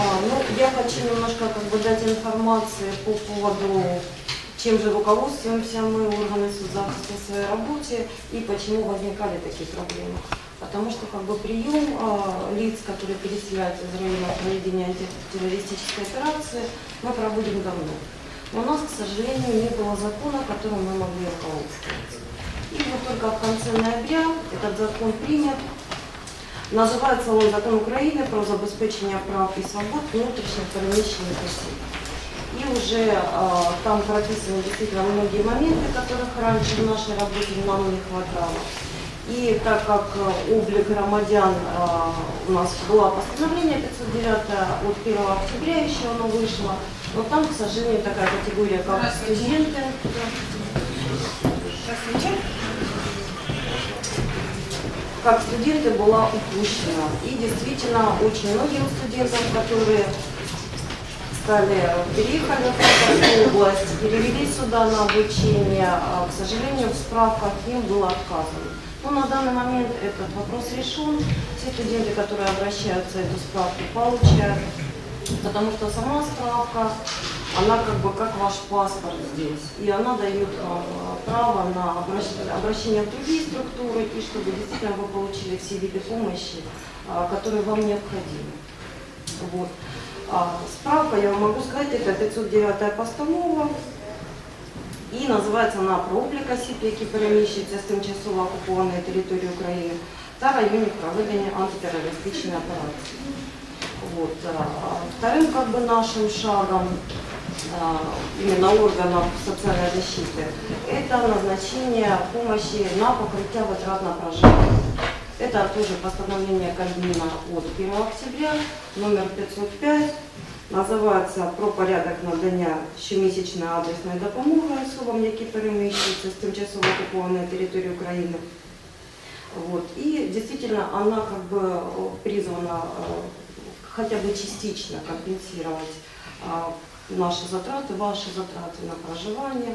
А, ну, я хочу немножко как бы дать информации по поводу, чем же руководствуемся мы, органы соцзахиста в своей работе и почему возникали такие проблемы. Потому что как бы прием а, лиц, которые переселяются из района проведения антитеррористической операции, мы проводим давно. Но у нас, к сожалению, не было закона, которым мы могли руководствоваться. И вот только в конце ноября этот закон принят, Називається он закон України про забезпечення прав і свобод внутрішніх переміщених осіб. И уже а, там прописаны действительно многие моменты, которых раньше в нашей работе нам не хватало. И так как а, облик громадян а, у нас было постановление 509 от 1 октября еще оно вышло, но там, к сожалению, такая категория, как студенты. как студенты была упущена. И действительно очень многим студентам, которые стали, переехали в Харьковскую область, перевели сюда на обучение, а, к сожалению, в справках им было отказано. Но на данный момент этот вопрос решен. Все студенты, которые обращаются, эту справку получают, потому что сама справка она как бы как ваш паспорт здесь. И она дает вам э, право на обращение, обращение в другие структуры, и чтобы действительно вы получили все виды помощи, э, которые вам необходимы. Вот. А справка, я вам могу сказать, это 509 постанова. І називається вона про облік осіб, які переміщуються з тимчасово окупованої території України та районів проведення антитеррористичної операції. Вот. а Вторым как бы нашим шагом а, именно органов социальной защиты, это назначение помощи на покрытие затрат на проживание. Это тоже постановление Кабмина от 1 октября, номер 505, називається про порядок надання щомісячної адресної допомоги особам, які переміщуються з тимчасово окупованої території України. Вот. И действительно она как бы призвана э, хотя бы частично компенсировать а, наши затраты, ваши затраты на проживание.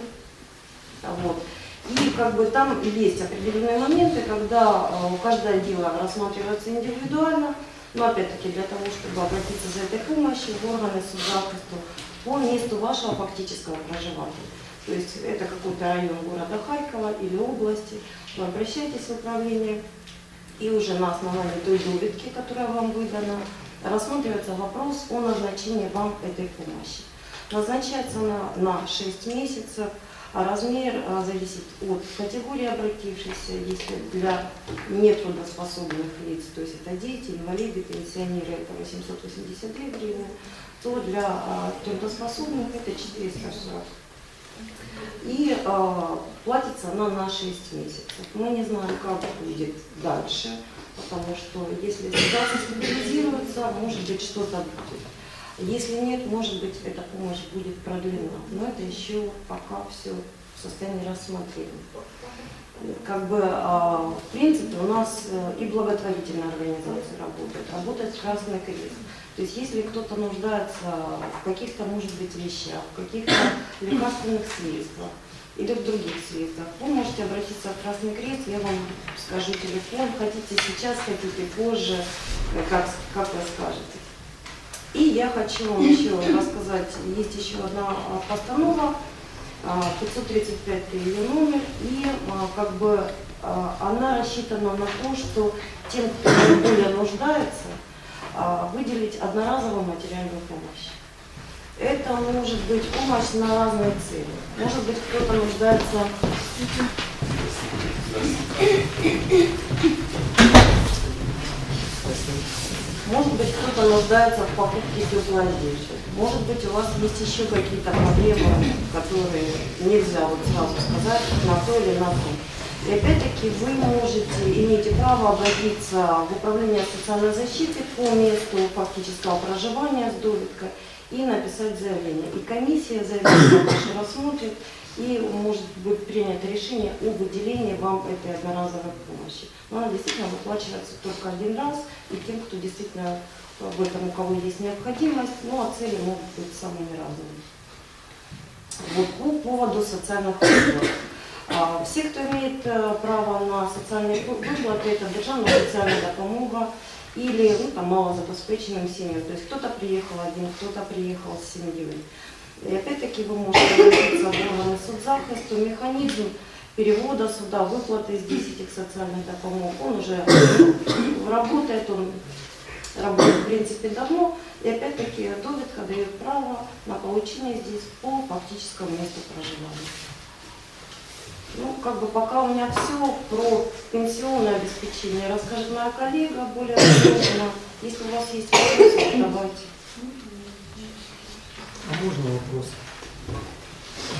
Вот. И как бы там есть определенные моменты, когда э, каждое дело рассматривается индивидуально, но опять-таки для того, чтобы обратиться за этой помощью в органы соцзахисту по месту вашего фактического проживания. То есть это какой-то район города Харькова или области, вы обращаетесь в управление, и уже на основании той довідки, которая вам выдана, рассматривается вопрос о назначении вам этой помощи. Назначается она на 6 месяцев, а размер а, зависит от категории обратившихся, если для нетрудоспособных лиц, то есть это дети, инвалиды, пенсионеры, это 882 гривны, то для а, трудоспособных это 440. И э, платится она на 6 месяцев. Мы не знаем, как будет дальше, потому что если ситуация стабилизируется, может быть что-то будет. Если нет, может быть, эта помощь будет продлена. Но это еще пока все в состоянии рассмотрения. Как бы, а, в принципе, у нас э, и благотворительные организации работают, работает Красный Крест. То есть если кто-то нуждается в каких-то, может быть, вещах, в каких-то лекарственных средствах или в других средствах, вы можете обратиться в Красный Крест, я вам скажу телефон, хотите сейчас, хотите позже, как, как вы скажете. И я хочу вам еще рассказать, есть еще одна а, постанова, 535 а, ее номер, и а, как бы она рассчитана на то, что тем, кто наиболее нуждается, выделить одноразовую материальную помощь. Это может быть помощь на разные цели. Может быть, кто-то нуждается Может быть, кто-то нуждается в покупке теплой. Может быть, у вас есть еще какие-то проблемы, которые нельзя вот сразу сказать на то или на то. И опять-таки вы можете, имеете право обратиться в управление социальной защиты по месту фактического проживания с доведкой и написать заявление. И комиссия заявление ваше рассмотрит и может быть принято решение о выделении вам этой одноразовой помощи. Но она действительно выплачивается только один раз, и тем, кто действительно в этом, у кого есть необходимость, ну а цели могут быть самыми разными. Вот по поводу социальных выплат. Все, кто имеет э, право на социальные выплаты, это державная социальная допомога, или ну, там, малозабеспеченным семьям. То есть кто-то приехал один, кто-то приехал с семьей. И опять-таки вы можете обратиться в органы соцзахисту. Механизм перевода суда, выплаты здесь этих социальных допомог, он уже работает, он работает в принципе давно. И опять-таки довідка дает право на получение здесь по фактическому месту проживания. Ну, как бы пока у меня все про пенсионное обеспечение. Расскажет моя коллега более подробно. Если у вас есть вопросы, давайте. А можно вопрос?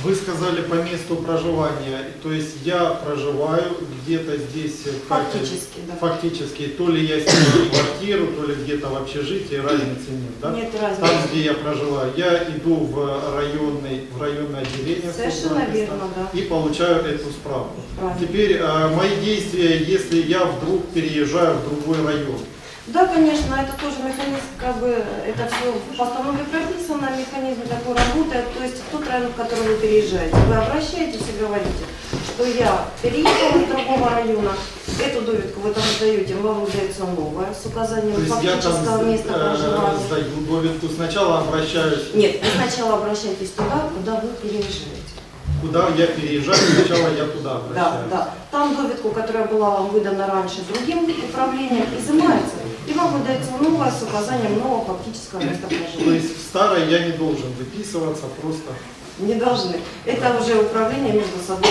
Вы сказали по месту проживания, то есть я проживаю где-то здесь э, в Харькове. Фактически, да. Фактически, то ли я снимаю квартиру, то ли где-то в общежитии, разницы нет, да? Нет Там, разницы. где я проживаю, я иду в районный, в районное отделение Совершенно верно, да. и получаю эту справку. Правильно. Теперь э, мои действия, если я вдруг переезжаю в другой район, Да, конечно, это тоже механизм, как бы, это все в постанове прописано, механизм такой работает. То есть в тот район, в который вы переезжаете, вы обращаетесь и говорите, что я переехал из другого района, эту довідку вы там сдаете, вам выдается новая с то указанием есть я фактического там места э, проживания. сдаю довідку, сначала обращаюсь Нет, вы сначала обращайтесь туда, куда вы переезжаете. Куда я переезжаю, сначала я туда Да, обращаюсь. да. Там довідку, которая была вам выдана раньше другим управлением, изымается, и вам выдается новая с указанием нового фактического места То есть в старой я не должен выписываться, просто Не должны. Это уже управление между собой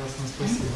ясно, спасибо.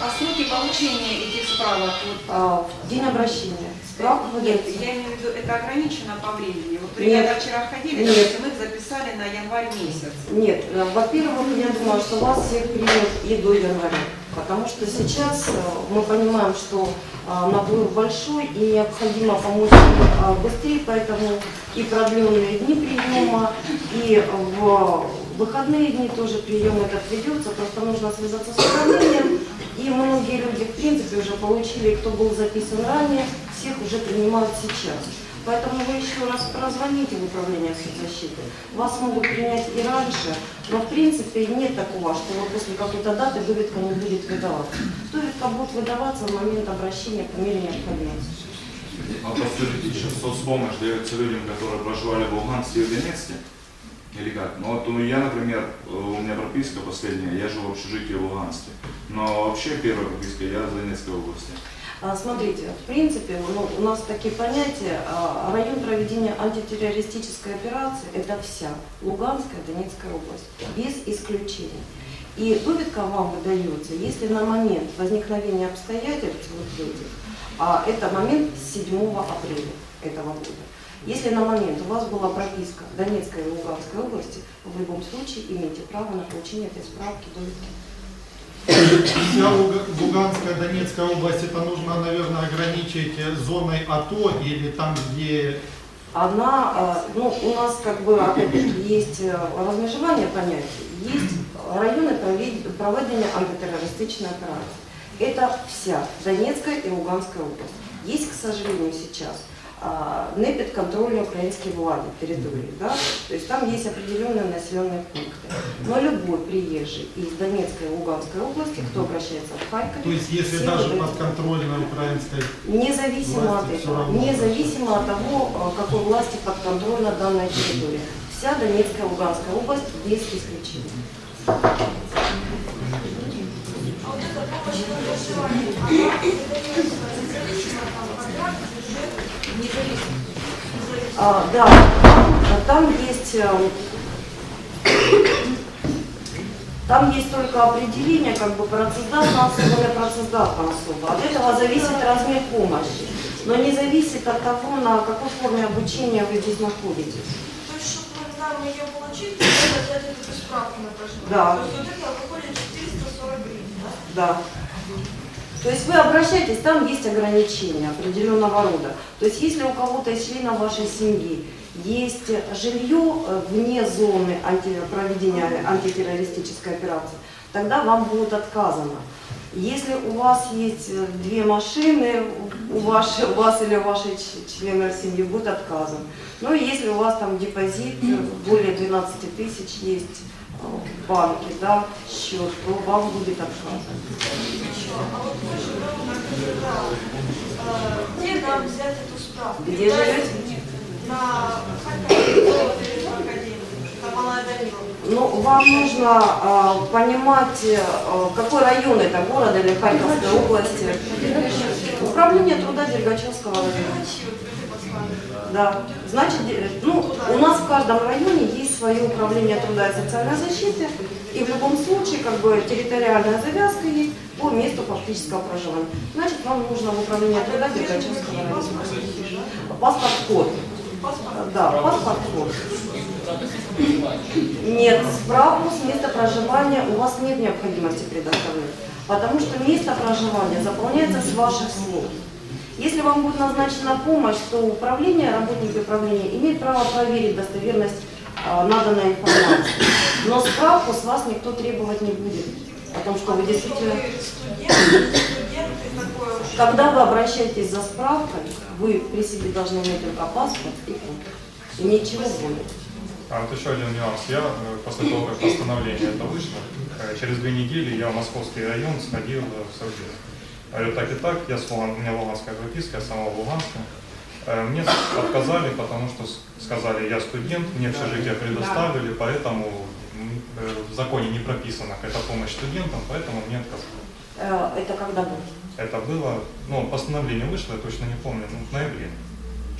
А сроки получения этих справок? Вот, А, в день обращения. Справка нет, выдается. я имею в виду, это ограничено по времени. Вот Нет. ребята вчера ходили, Нет. допустим, их записали на январь месяц. Нет, э, во-первых, я думаю, что вас всех примет и до января. Потому что сейчас э, мы понимаем, что а, наплыв большой и необходимо помочь а, быстрее, поэтому и продленные дни приема, и в выходные дни тоже прием этот ведется, просто нужно связаться с управлением. И многие люди, в принципе, уже получили, кто был записан ранее, всех уже принимают сейчас. Поэтому вы еще раз прозвоните в управление соцзащиты. Вас могут принять и раньше, но в принципе нет такого, что вот после какой-то даты довідка не будет выдаваться. Довідка будет выдаваться в момент обращения по мере необходимости. А подскажите, сейчас соцпомощь дается людям, которые проживали в Луганске и в Донецке? Или как? Ну вот ну, я, например, э, у меня прописка последняя, я живу в общежитии в Луганске. Но вообще первая прописка я из Донецкой области. А, Смотрите, в принципе, ну, у нас такие понятия, а, район проведения антитеррористической операции – это вся Луганская, Донецкая область, без исключения. И довідка вам выдается, если на момент возникновения обстоятельств вот этих, а это момент с 7 апреля этого года. Если на момент у вас была прописка в Донецкой и Луганской области, вы в любом случае имеете право на получение этой справки довідки. Вся Луга- Луганская, Донецкая область, это нужно, наверное, ограничить э, зоной АТО или там, где... Она, э, ну, у нас как бы есть э, размежевание понятий, есть районы провед- проведения антитеррористичной операции. Это вся Донецкая и Луганская область. Есть, к сожалению, сейчас а, не підконтрольні українській владі території. Да? То есть там есть определенные населенные пункты. Но любой приезжий из Донецкой и Луганской области, кто обращается в Харьков, То есть если все даже вот эти- подконтрольной украинской... Независимо Власти от всё этого, равно. независимо от того, э, какой власти подконтрольна данная территория. Вся Донецкая и Луганская область без исключения. А, да, там, там есть э, там есть только определение, как бы процессдатная особо, не процессдатная особа. От этого зависит размер помощи. Но не зависит от того, на какой форме обучения вы здесь находитесь. То есть, чтобы нам ее получить, надо взять эту справку на проживание. Да. То есть, вот это выходит 440 гривен, да? Да. То есть вы обращаетесь, там есть ограничения определенного рода. То есть если у кого-то из членов вашей семьи есть жилье э, вне зоны анти- проведения антитеррористической операции, тогда вам будет отказано. Если у вас есть э, две машины, у, вашей, у вас или у вашей ч- членов семьи будет отказан. Ну и если у вас там депозит э, более 12 тысяч есть, в банке, да, счет, то вам будет. Еще, а. Э, Где нам взять эту справку? Где живете? На академии, на Малая. Ну, вам нужно а, понимать, а, какой район это города или Харьковской области. Управление труда Дергачевского района. Да. Значит, ну, у нас в каждом районе есть свое управление труда и социальной защиты, и в любом случае, как бы, территориальная завязка есть по месту фактического проживания. Значит, вам нужно в управление труда Дергачевского района. Паспорт-код. Да, паспорт-код. Нет, справку с места проживания у вас нет необходимости предоставлять, потому что место проживания заполняется с ваших слов. Если вам будет назначена помощь, то управление, работники управления имеют право проверить достоверность а, наданной информации. Но справку с вас никто требовать не будет, о том, что вы действительно... Когда вы обращаетесь за справкой, вы при себе должны иметь только паспорт и. И ничего более. А вот еще один нюанс. Я э, после того, как постановление это вышло, э, через две недели я в московский район сходил э, в Совдеп. Говорю, так и так, я с Луган- у меня луганская прописка, я сама в Луганске. Э, Мне отказали, потому что сказали, я студент, мне общежитие предоставили, поэтому э, в законе не прописано, это помощь студентам, поэтому мне отказали. Э, Это когда было? Это было, ну, постановление вышло, я точно не помню, ну, в ноябре.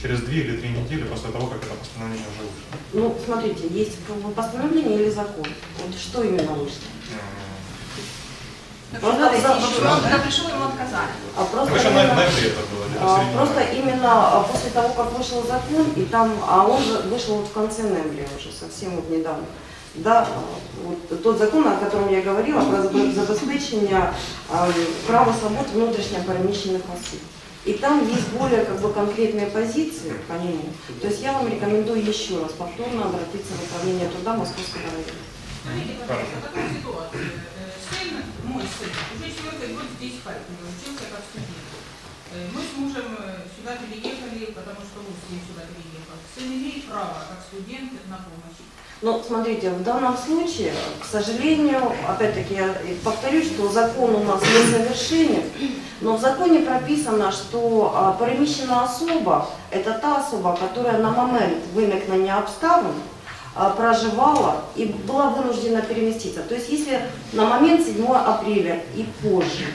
Через две или три недели после того, как это постановление уже вышло. Ну, смотрите, есть бы постановление или закон. Вот что именно вышло? Просто еще раз, когда пришел, ему отказали. А просто, еще на именно, это было, а, просто именно а, после того, как вышел закон, и там, а он же вышел вот в конце ноября уже, совсем вот недавно. Да, вот тот закон, о котором я говорила, про забе- забезпечение а, права свобод внутренне перемещенных осіб. И там есть более как бы конкретные позиции по нему. То есть я вам рекомендую еще раз повторно обратиться в управление труда Московского района. Мой сын, уже четвертый год здесь в Харькове, учился как студент. Э, Мы с мужем э, сюда переехали, потому что сын сюда переехал. Сын имеет право, как студент, на помощь. Ну, смотрите, в данном случае, к сожалению, опять-таки я повторюсь, что закон у нас несовершенен, но в законе прописано, что а, переміщена особа – это та особа, которая на момент виникнення обставин проживала и была вынуждена переместиться. То есть если на момент 7 апреля и позже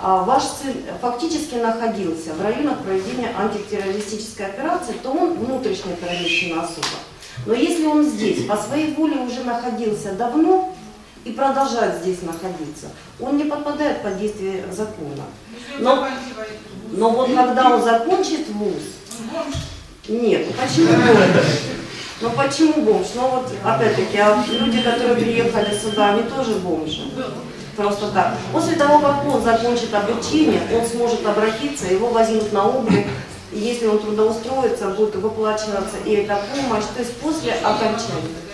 а, ваш сын фактически находился в районах проведения антитеррористической операции, то он внутренне перемещена особа. Но если он здесь по своей воле уже находился давно и продолжает здесь находиться, он не подпадает под действие закона. Но- Но вот когда он закончит вуз, нет, почему бомж? Ну почему бомж? Ну вот опять-таки, а люди, которые приехали сюда, они тоже бомжи. Просто так. После того, как он закончит обучение, он сможет обратиться, его возьмут на облик, и если он трудоустроится, будет выплачиваться и эта помощь, то есть после окончания.